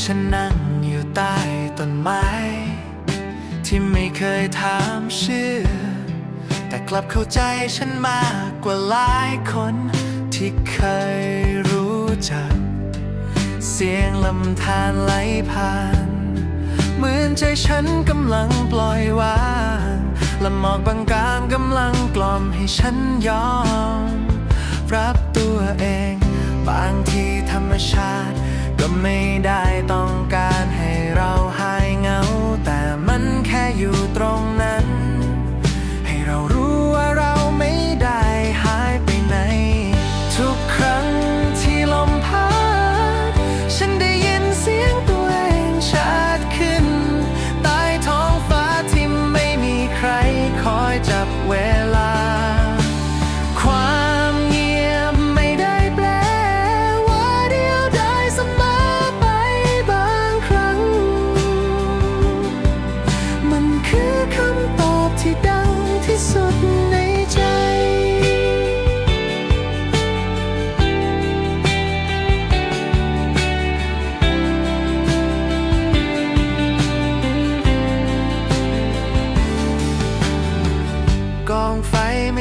ฉันนั่งอยู่ใต้ต้นไม้ ที่ไม่เคยถามชื่อ แต่กลับเข้าใจฉันมากกว่าหลายคน ที่เคยรู้จัก เสียงลำธารไหลผ่าน เหมือนใจฉันกำลังปล่อยวางและหมอกบางกลางกำลังกล่อมให้ฉันยอม รับตัวเอง บางทีธรรมชาติ ก็ไม่ได้ต้อง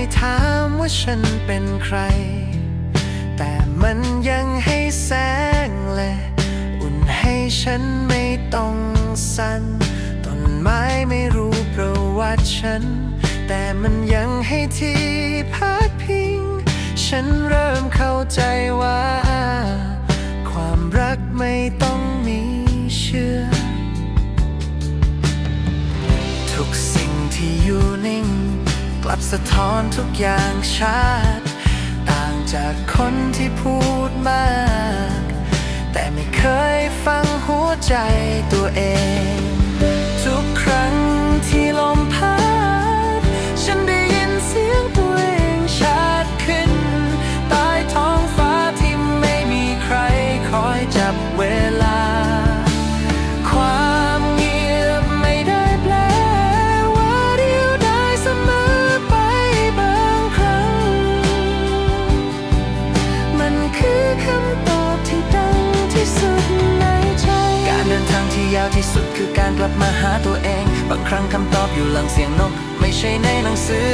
ไม่ถามว่าฉันเป็นใคร แต่มันยังให้แสงและอุ่นให้ฉันไม่ต้องสั่นต้นไม้ไม่รู้ประวัติฉัน แต่มันยังให้ที่พักพิง ฉันเริ่มเข้าใจว่า ความรักไม่ต้องมีเชื่อ ทุกสิ่งที่อยู่นิ่ง กลับสะท้อนทุกอย่างชัดต่างจากคนที่พูดมาก แต่ไม่เคยฟังหัวใจตัวเอง ที่สุดคือการกลับมาหาตัวเอง บางครั้งคำตอบอยู่หลังเสียงนก ไม่ใช่ในหนังสือ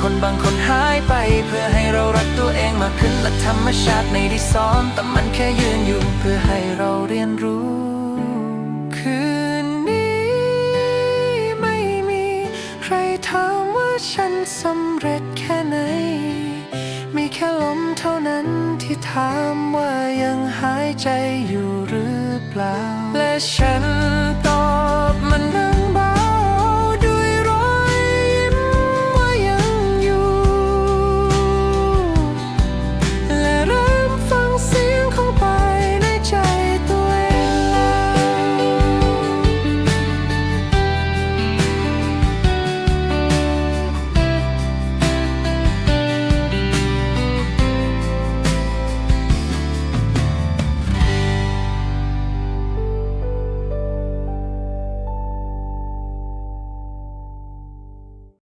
คนบางคนหายไปเพื่อให้เรารักตัวเองมากขึ้นและธรรมชาติในที่สอนแต่มันแค่ยืนอยู่เพื่อให้เราเรียนรู้ คืนนี้ไม่มีใครถามว่าฉันสำเร็จแค่ไหน มีแค่ลมเท่านั้นที่ถามว่ายังหายใจอยู่หรือเปล่า และฉัน